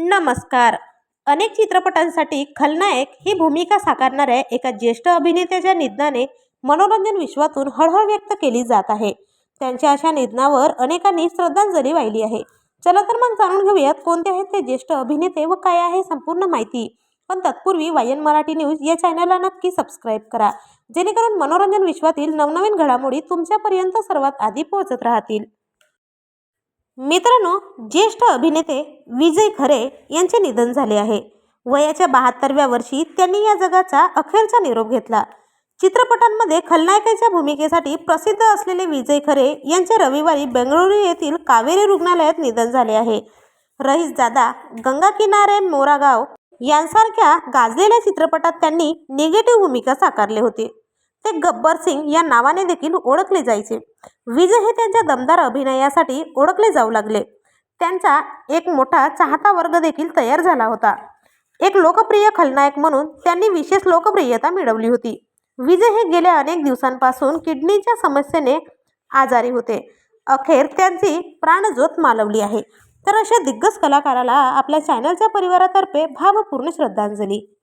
नमस्कार. अनेक चित्रपटांसाठी खलनायक ही भूमिका साकारणाऱ्या एका ज्येष्ठ अभिनेत्याच्या निधनाने मनोरंजन विश्वातून हळहळ व्यक्त केली जात आहे. त्यांच्या अशा निधनावर अनेकांनी श्रद्धांजली वाहिली आहे. चला तर मग जाणून घेऊयात कोणते आहेत ते ज्येष्ठ अभिनेते व काय आहे संपूर्ण माहिती. पण तत्पूर्वी वायन मराठी न्यूज या चॅनलला नक्की सबस्क्राईब करा. जेणेकरून मनोरंजन विश्वातील नवनवीन घडामोडी तुमच्यापर्यंत सर्वात आधी पोहोचत राहतील. मित्रांनो ज्येष्ठ अभिनेते विजय खरे यांचे निधन झाले आहे. वयाच्या बहात्तरव्या वर्षी त्यांनी या जगाचा अखेरचा निरोप घेतला. चित्रपटांमध्ये खलनायकाच्या भूमिकेसाठी प्रसिद्ध असलेले विजय खरे यांचे रविवारी बेंगळुरू येथील कावेरी रुग्णालयात निधन झाले आहे. रईस दादा गंगा किनारे मोरागाव यांसारख्या गाजलेल्या चित्रपटात त्यांनी निगेटिव्ह भूमिका साकारले होते. ते गब्बर सिंग या नावाने देखील ओळखले जायचे. विजय हे त्यांच्या दमदार अभिनयासाठी ओळखले जाऊ लागले. त्यांचा एक मोठा चाहता वर्ग देखील तयार झाला होता. एक लोकप्रिय खलनायक म्हणून त्यांनी विशेष लोकप्रियता मिळवली होती. विजय हे गेल्या अनेक दिवसांपासून किडनीच्या समस्येने आजारी होते. अखेर त्यांची प्राणज्योत मालवली आहे. तर अशा दिग्गज कलाकाराला आपल्या चॅनलच्या परिवारातर्फे भावपूर्ण श्रद्धांजली.